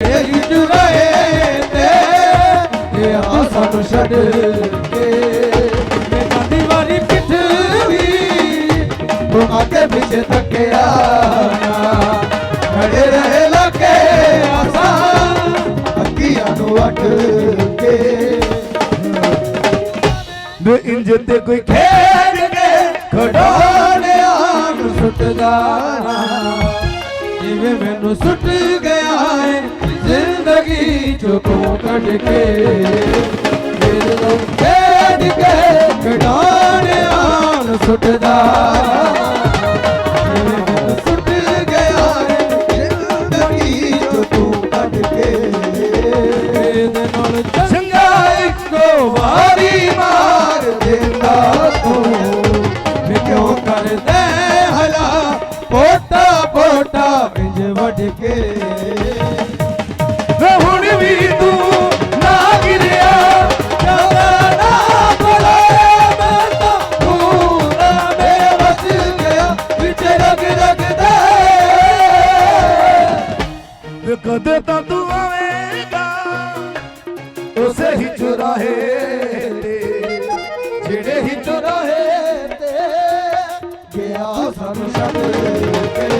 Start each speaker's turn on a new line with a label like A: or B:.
A: ਤੇਰੀ ਚੁਰਾਏ ਤੇ ਇਹ ਆ ਛੱਡ ਕੇ। ਮੈਂ ਕਾਦੀ ਪਿੱਠ ਵੀ ਤੂੰ ਅੱਗੇ ਪਿੱਛੇ ਤੱਕਿਆ ਨਾ। ਖੜੇ ਰਹੇ ਲੱਗੇ ਆਸਾਂ, ਅੱਖੀਆਂ ਨੂੰ ਅੱਟ ਕੇ। ਵੇ ਇੰਜ ਤੇ ਕੋਈ ਖੇਡ ਕੇ ਖਡਾਣਿਆਂ ਨੂੰ ਸੁੱਟਦਾ ਨਾ। ਜਿਵੇਂ ਮੈਨੂੰ ਸੁੱਟ ਗਿਆ ਏ ਜ਼ਿੰਦਗੀ ਤੂੰ ਕੱਢ ਕੇ ਮੇਰੇ ਖੇਡ ਕੇ ਖਡਾਣਿਆਂ ਨੂੰ ਸੁੱਟਦਾ। ਸੁੱਟ ਗਿਆ ਜ਼ਿੰਦਗੀ ਚੋਂ ਤੂੰ ਕੱਢ ਕੇ ਇਹਦੇ ਨਾਲ ਚੰਗਾ ਇੱਕੋ ਵਾਰੀ ਮਾਰ ਦਿੰਦਾ ਤੂੰ। ਮੈਂ ਕਿਉਂ ਕਰਦੇ ਹਲਾ ਪੋਟਾ ਪੋਟਾ ਇੰਜ ਵੱਢ ਕੇ ਕਦੇ ਤਾਂ ਤੂੰ ਆਵੇਂਗਾ, ਉਸੇ ਹੀ ਚੁਰਾਹੇ ਜਿਹੜੇ ਹੀ ਚੁਰਾਹੇ ਤੇ ਗਿਆ ਸਾਨੂੰ ਛੱਡ ਕੇ।